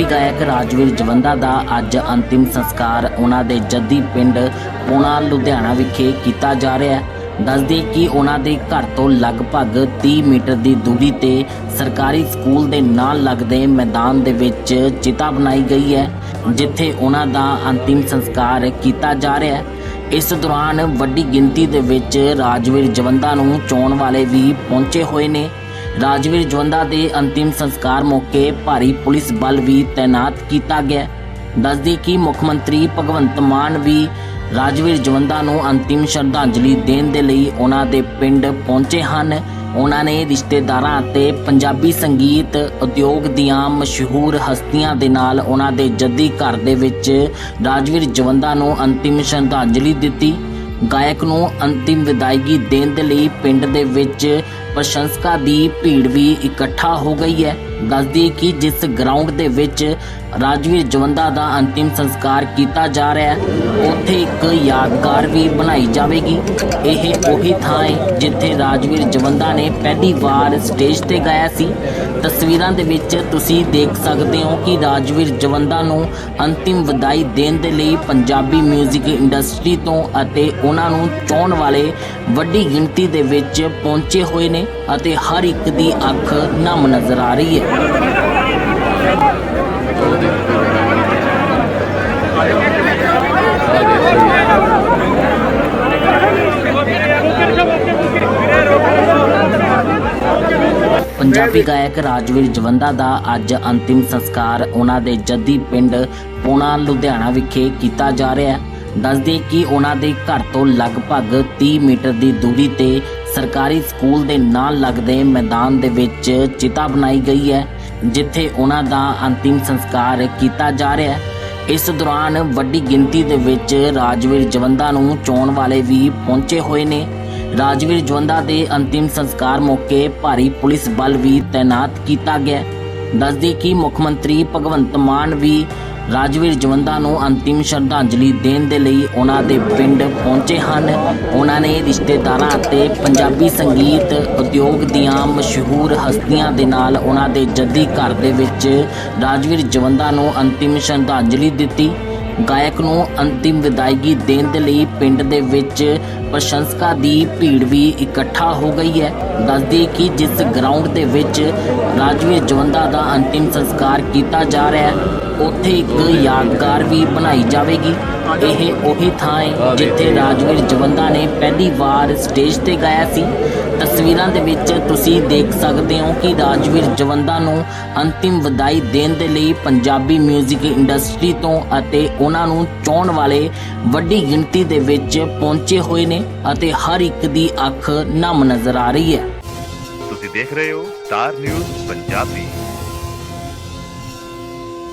ਗਾਇਕ ਰਾਜਵੀਰ ਜਵੰਦਾ ਦਾ ਅੱਜ ਅੰਤਿਮ ਸੰਸਕਾਰ ਉਹਨਾਂ ਦੇ ਜੱਦੀ ਪਿੰਡ ਪੂਣਾ, ਲੁਧਿਆਣਾ ਵਿਖੇ ਕੀਤਾ ਜਾ ਰਿਹਾ ਹੈ। ਦੱਸਦੇ ਕਿ ਉਹਨਾਂ ਦੇ ਘਰ ਤੋਂ ਲਗਭਗ 30 ਮੀਟਰ ਦੀ ਦੂਰੀ ਤੇ ਸਰਕਾਰੀ ਸਕੂਲ ਦੇ ਨਾਲ ਲੱਗਦੇ ਮੈਦਾਨ ਦੇ ਵਿੱਚ ਚਿਤਾ ਬਣਾਈ ਗਈ ਹੈ, ਜਿੱਥੇ ਉਹਨਾਂ ਦਾ ਅੰਤਿਮ ਸੰਸਕਾਰ ਕੀਤਾ ਜਾ ਰਿਹਾ ਹੈ। ਇਸ ਦੌਰਾਨ ਵੱਡੀ ਗਿਣਤੀ ਦੇ ਵਿੱਚ ਰਾਜਵੀਰ ਜਵੰਦਾ ਨੂੰ ਚੋਣ ਵਾਲੇ ਵੀ ਪਹੁੰਚੇ ਹੋਏ ਨੇ। ਰਾਜਵੀਰ ਜਵੰਦਾ ਦੇ ਅੰਤਿਮ ਸੰਸਕਾਰ ਮੌਕੇ ਭਾਰੀ ਪੁਲਿਸ ਬਲ ਵੀ ਤਾਇਨਾਤ ਕੀਤਾ ਗਿਆ। ਦੱਸਦੀ ਕਿ ਮੁੱਖ ਮੰਤਰੀ ਭਗਵੰਤ ਮਾਨ ਵੀ ਰਾਜਵੀਰ ਜਵੰਦਾ ਨੂੰ ਅੰਤਿਮ ਸ਼ਰਧਾਂਜਲੀ ਦੇਣ ਦੇ ਲਈ ਉਹਨਾਂ ਦੇ ਪਿੰਡ ਪਹੁੰਚੇ ਹਨ। ਉਹਨਾਂ ਨੇ ਰਿਸ਼ਤੇਦਾਰਾਂ ਅਤੇ ਪੰਜਾਬੀ ਸੰਗੀਤ ਉਦਯੋਗ ਦੀਆਂ ਮਸ਼ਹੂਰ ਹਸਤੀਆਂ ਦੇ ਨਾਲ ਉਹਨਾਂ ਦੇ ਜੱਦੀ ਘਰ ਦੇ ਵਿੱਚ ਰਾਜਵੀਰ ਜਵੰਦਾ ਨੂੰ ਅੰਤਿਮ ਸ਼ਰਧਾਂਜਲੀ ਦਿੱਤੀ। ਗਾਇਕ ਨੂੰ ਅੰਤਿਮ ਵਿਦਾਇਗੀ ਦੇਣ ਦੇ ਲਈ ਪਿੰਡ ਦੇ ਵਿੱਚ ਪ੍ਰਸ਼ੰਸਕਾਂ ਦੀ ਭੀੜ ਵੀ ਇਕੱਠਾ ਹੋ ਗਈ ਹੈ। ਦੱਸਦੀ ਕਿ ਜਿਸ ਗਰਾਊਂਡ ਦੇ ਵਿੱਚ ਰਾਜਵੀਰ ਜਵੰਦਾ ਦਾ ਅੰਤਿਮ ਸੰਸਕਾਰ ਕੀਤਾ ਜਾ ਰਿਹਾ ਹੈ। ਉੱਥੇ ਇੱਕ ਯਾਦਗਾਰ ਵੀ ਬਣਾਈ ਜਾਵੇਗੀ। ਇਹ ਉਹੀ ਥਾਂ ਹੈ ਜਿੱਥੇ ਰਾਜਵੀਰ ਜਵੰਦਾ ਨੇ ਪਹਿਲੀ ਵਾਰ ਸਟੇਜ ਤੇ ਗਾਇਆ ਸੀ। ਤਸਵੀਰਾਂ ਦੇ ਵਿੱਚ ਤੁਸੀਂ ਦੇਖ ਸਕਦੇ ਹੋ ਕਿ ਰਾਜਵੀਰ ਜਵੰਦਾ ਨੂੰ ਅੰਤਿਮ ਵਿਦਾਈ ਦੇਣ ਦੇ ਲਈ ਪੰਜਾਬੀ 뮤직 ਇੰਡਸਟਰੀ ਤੋਂ ਅਤੇ ਉਹਨਾਂ ਨੂੰ ਚਾਹਣ ਵਾਲੇ ਵੱਡੀ ਗਿਣਤੀ ਦੇ ਵਿੱਚ ਪਹੁੰਚੇ ਹੋਏ ਨੇ ਅਤੇ ਹਰ ਇੱਕ ਦੀ ਅੱਖ ਨਮ ਨਜ਼ਰ ਆ ਰਹੀ ਹੈ। ਪੰਜਾਬੀ ਗਾਇਕ ਰਾਜਵੀਰ ਜਵੰਦਾ ਦਾ ਅੱਜ ਅੰਤਿਮ ਸੰਸਕਾਰ ਉਹਨਾਂ ਦੇ ਜੱਦੀ ਪਿੰਡ ਪੂਣਾ, ਲੁਧਿਆਣਾ ਵਿਖੇ ਕੀਤਾ ਜਾ ਰਿਹਾ ਹੈ। ਦੱਸਦੇ ਕਿ ਉਹਨਾਂ ਦੇ ਘਰ ਤੋਂ ਲਗਭਗ 30 ਮੀਟਰ ਦੀ ਦੂਰੀ ਤੇ ਸਰਕਾਰੀ ਸਕੂਲ ਦੇ ਨਾਲ ਲੱਗਦੇ ਮੈਦਾਨ ਦੇ ਵਿੱਚ ਚਿਤਾ ਬਣਾਈ ਗਈ ਹੈ, ਜਿੱਥੇ ਉਹਨਾਂ ਦਾ ਅੰਤਿਮ ਸੰਸਕਾਰ ਕੀਤਾ ਜਾ ਰਿਹਾ ਹੈ। ਇਸ ਦੌਰਾਨ ਵੱਡੀ ਗਿਣਤੀ ਦੇ ਵਿੱਚ ਰਾਜਵੀਰ ਜਵੰਦਾ ਨੂੰ ਚੋਣ ਵਾਲੇ ਵੀ ਪਹੁੰਚੇ ਹੋਏ ਨੇ। ਰਾਜਵੀਰ ਜਵੰਦਾ ਦੇ ਅੰਤਿਮ ਸੰਸਕਾਰ ਮੌਕੇ ਭਾਰੀ ਪੁਲਿਸ ਬਲ ਵੀ ਤਾਇਨਾਤ ਕੀਤਾ ਗਿਆ। ਦੱਸਦੇ ਕਿ ਮੁੱਖ ਮੰਤਰੀ ਭਗਵੰਤ ਮਾਨ ਵੀ ਰਾਜਵੀਰ ਜਵੰਦਾ ਨੂੰ ਅੰਤਿਮ ਸ਼ਰਧਾਂਜਲੀ ਦੇਣ ਦੇ ਲਈ ਉਹਨਾਂ ਦੇ ਪਿੰਡ ਪਹੁੰਚੇ ਹਨ। ਉਹਨਾਂ ਨੇ ਰਿਸ਼ਤੇਦਾਰਾਂ ਅਤੇ ਪੰਜਾਬੀ ਸੰਗੀਤ ਉਦਯੋਗ ਦੀਆਂ ਮਸ਼ਹੂਰ ਹਸਤੀਆਂ ਦੇ ਨਾਲ ਉਹਨਾਂ ਦੇ ਜੱਦੀ ਘਰ ਦੇ ਵਿੱਚ ਰਾਜਵੀਰ ਜਵੰਦਾ ਨੂੰ ਅੰਤਿਮ ਸ਼ਰਧਾਂਜਲੀ ਦਿੱਤੀ। ਗਾਇਕ ਨੂੰ ਅੰਤਿਮ ਵਿਦਾਇਗੀ ਦੇਣ ਦੇ ਲਈ ਪਿੰਡ ਦੇ ਵਿੱਚ ਪ੍ਰਸ਼ੰਸਕਾਂ ਦੀ ਭੀੜ ਵੀ ਇਕੱਠਾ ਹੋ ਗਈ ਹੈ। ਦੱਸਦੀ ਕਿ ਜਿਸ ਗਰਾਊਂਡ ਦੇ ਵਿੱਚ ਰਾਜਵੀਰ ਜਵੰਦਾ ਦਾ ਅੰਤਿਮ ਸੰਸਕਾਰ ਕੀਤਾ ਜਾ ਰਿਹਾ ਹੈ। ਉੱਥੇ ਇੱਕ ਯਾਦਗਾਰ ਵੀ ਬਣਾਈ ਜਾਵੇਗੀ। ਇਹ ਉਹੀ ਥਾਂ ਹੈ ਜਿੱਥੇ ਰਾਜਵੀਰ ਜਵੰਦਾ ਨੇ ਪਹਿਲੀ ਵਾਰ ਸਟੇਜ ਤੇ ਗਾਇਆ ਸੀ। ਤਸਵੀਰਾਂ ਦੇ ਵਿੱਚ ਤੁਸੀਂ ਦੇਖ ਸਕਦੇ ਹੋ ਕਿ ਰਾਜਵੀਰ ਜਵੰਦਾ ਨੂੰ ਅੰਤਿਮ ਵਿਦਾਈ ਦੇਣ ਦੇ ਲਈ ਪੰਜਾਬੀ 뮤직 ਇੰਡਸਟਰੀ ਤੋਂ ਅਤੇ ਉਹਨਾਂ ਨੂੰ ਚਾਹਣ ਵਾਲੇ ਵੱਡੀ ਗਿਣਤੀ ਦੇ ਵਿੱਚ ਪਹੁੰਚੇ ਹੋਏ ਨੇ ਅਤੇ ਹਰ ਇੱਕ ਦੀ ਅੱਖ ਨਮ ਨਜ਼ਰ ਆ ਰਹੀ ਹੈ। ਤੁਸੀਂ ਦੇਖ ਰਹੇ ਹੋ ਸਟਾਰ ਨਿਊਜ਼ ਪੰਜਾਬੀ।